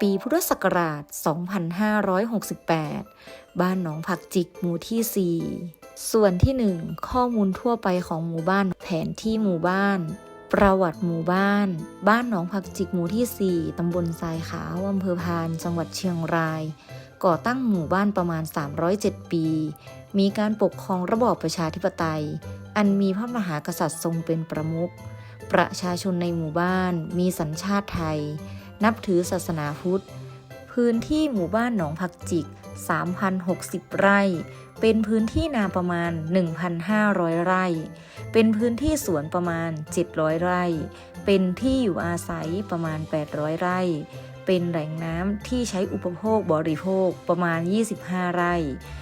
ปีพุทธศักราช 2568 บ้านหนองผักจิกหมู่ที่ 4 ส่วนที่ 1 ข้อมูลทั่วไปของหมู่บ้าน แผนที่หมู่บ้าน ประวัติหมู่บ้าน บ้านหนองผักจิกหมู่ที่ 4 ตำบลทรายขาวอำเภอพาน จังหวัดเชียงราย ก่อตั้งหมู่บ้านประมาณ 307 ปี มีการปกครองระบอบประชาธิปไตย อันมีพระมหากษัตริย์ทรงเป็นประมุข ประชาชนในหมู่บ้านมีสัญชาติไทย นับถือศาสนาพุทธ พื้นที่หมู่บ้านหนองผักจิก 3,060 ไร่ เป็นพื้นที่นาประมาณ 1,500 ไร่ เป็นพื้นที่สวนประมาณ 700 ไร่ เป็นที่อยู่อาศัยประมาณ 800 ไร่ เป็นแหล่งน้ำที่ใช้อุปโภคบริโภคประมาณ 25 ไร่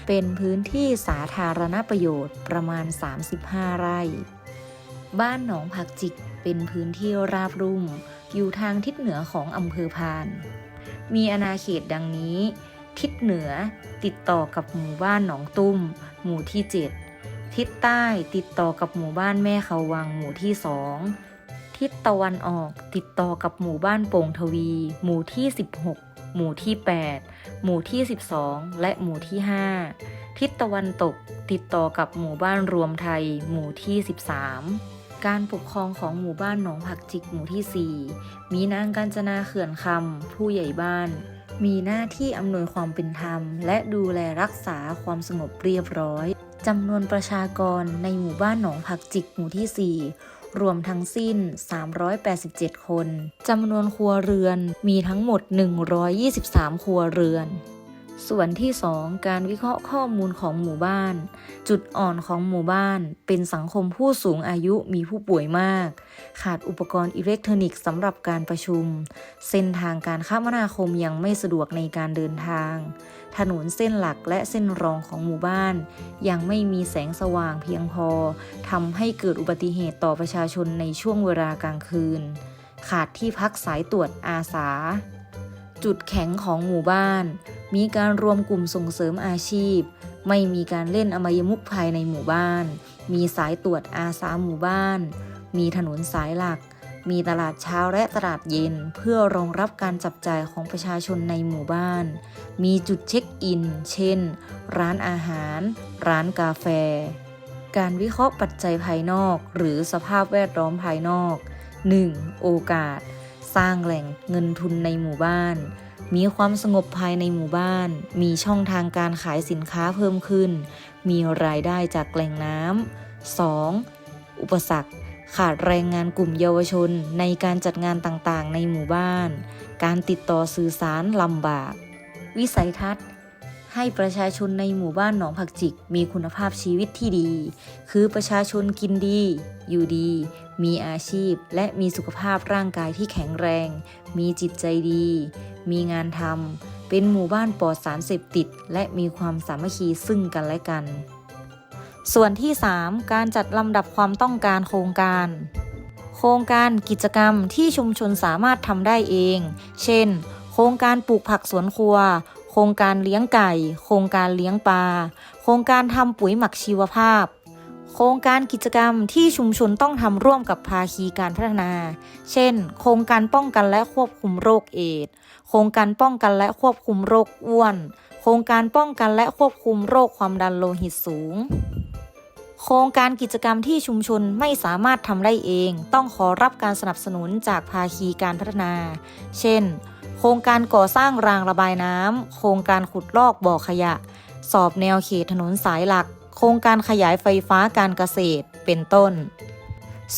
เป็นพื้นที่สาธารณประโยชน์ประมาณ 35 ไร่ บ้านหนองผักจิกเป็นพื้นที่ราบรุ่ม อยู่ทางทิศเหนือของอำเภอพาน มีอาณาเขตดังนี้ ทิศเหนือติดต่อกับหมู่บ้านหนองตุ้ม หมู่ที่ 7 ทิศใต้ติดต่อกับหมู่บ้านแม่เขาวังหมู่ที่2ทิศตะวันออกติดต่อกับหมู่บ้านโป่งทวี หมู่ที่ 16 หมู่ที่ 8 หมู่ที่ 12 และหมู่ที่ 5 ทิศตะวันตกติดต่อกับหมู่บ้านรวมไทย หมู่ที่ 13 การปกครองของหมู่บ้านหนองผักจิกหมู่ที่ 4 มีนางกาญจนาเขื่อนคำผู้ใหญ่บ้าน มีหน้าที่อำนวยความเป็นธรรม และดูแลรักษาความสงบเรียบร้อยจำนวนประชากรในหมู่บ้านหนองผักจิกหมู่ที่ 4 รวมทั้งสิ้น 387 คนจำนวนครัวเรือนมีทั้งหมด 123 ครัวเรือน ส่วนที่ 2 การวิเคราะห์ข้อมูลของหมู่บ้าน จุดอ่อนของหมู่บ้าน เป็นสังคมผู้สูงอายุมีผู้ป่วยมาก ขาดอุปกรณ์อิเล็กทรอนิกส์สำหรับการประชุม เส้นทางการคมนาคมยังไม่สะดวกในการเดินทาง ถนนเส้นหลักและเส้นรองของหมู่บ้าน ยังไม่มีแสงสว่างเพียงพอทำให้เกิดอุบัติเหตุต่อประชาชนในช่วงเวลากลางคืน ขาดที่พักสายตรวจอาสา จุดแข็งของหมู่บ้าน มีการรวมกลุ่มส่งเสริมอาชีพ ไม่มีการเล่นอมายมุกภายในหมู่บ้าน มีสายตรวจอาสาหมู่บ้าน มีถนนสายหลัก มีตลาดเช้าและตลาดเย็น เพื่อรองรับการจับจ่ายของประชาชนในหมู่บ้าน มีจุดเช็คอิน เช่น ร้านอาหาร ร้านกาแฟ การวิเคราะห์ปัจจัยภายนอก หรือสภาพแวดล้อมภายนอก 1. โอกาส สร้างแหล่งเงินทุนในหมู่บ้าน มีความสงบภายในหมู่บ้าน มีช่องทางการขายสินค้าเพิ่มขึ้น มีรายได้จากแหล่งน้ำ 2. อุปสรรค ขาดแรงงานกลุ่มเยาวชนในการจัดงานต่างๆ ในหมู่บ้าน การติดต่อสื่อสารลำบาก วิสัยทัศน์ ให้ประชาชนในหมู่บ้านหนองผักจิก มีคุณภาพชีวิตที่ดี คือประชาชนกินดี อยู่ดี มีอาชีพ และมีสุขภาพร่างกายที่แข็งแรง มีจิตใจดี มีงานทำเป็นหมู่บ้านปลอดสารเสพติด และมีความสามัคคีซึ่งกันและกัน ส่วนที่ 3 การจัดลำดับความต้องการโครงการ โครงการกิจกรรมที่ชุมชนสามารถทำได้เอง เช่น โครงการปลูกผักสวนครัว โครงการเลี้ยงไก่ โครงการเลี้ยงปลา โครงการทำปุ๋ยหมักชีวภาพ โครงการกิจกรรมที่ชุมชนต้องทำร่วมกับภาคีการพัฒนา เช่น โครงการป้องกันและควบคุมโรคเอดส์โครงการป้องกันและควบคุมโรคอ้วน โครงการป้องกันและควบคุมโรคความดันโลหิตสูง โครงการกิจกรรมที่ชุมชนไม่สามารถทำได้เอง ต้องขอรับการสนับสนุนจากภาคีการพัฒนา เช่น โครงการก่อสร้างรางระบายน้ำโครงการขุดลอกบ่อขยะ สอบแนวเขตถนนสายหลัก โครงการขยายไฟฟ้าการเกษตรเป็นต้น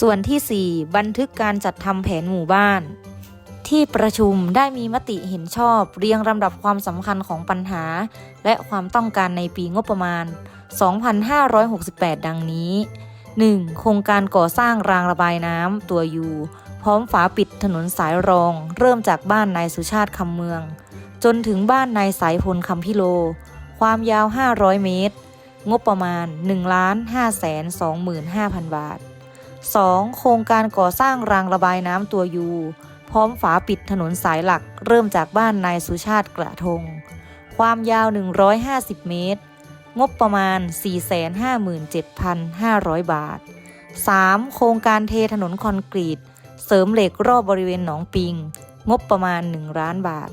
ส่วนที่ 4 บันทึกการจัดทำแผนหมู่บ้าน ที่ประชุมได้มีมติเห็นชอบเรียงลำดับความสำคัญของปัญหา และความต้องการในปีงบประมาณ 2568 ดังนี้ 1. โครงการก่อสร้างรางระบายน้ำตัวยูพร้อมฝาปิดถนนสายรอง เริ่มจากบ้านนายสุชาติคำเมือง จนถึงบ้านนายสายพลคำพิโล ความยาว 500 เมตร งบประมาณ 1 5 2 5 0 0 0 บาท 2. โครงการก่อสร้างรางระบายน้ำตัวยู พร้อมฝาปิดถนนสายหลักเริ่มจากบ้านนายสุชาติกระทง ความยาว 150 เมตร งบประมาณ 457,500 บาท 3. โครงการเทถนนคอนกรีต เสริมเหล็กรอบบริเวณหนองปิง งบประมาณ 1 ล้านบาท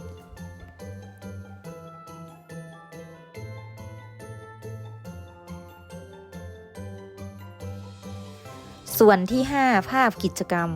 ส่วนที่ 5 ภาพกิจกรรม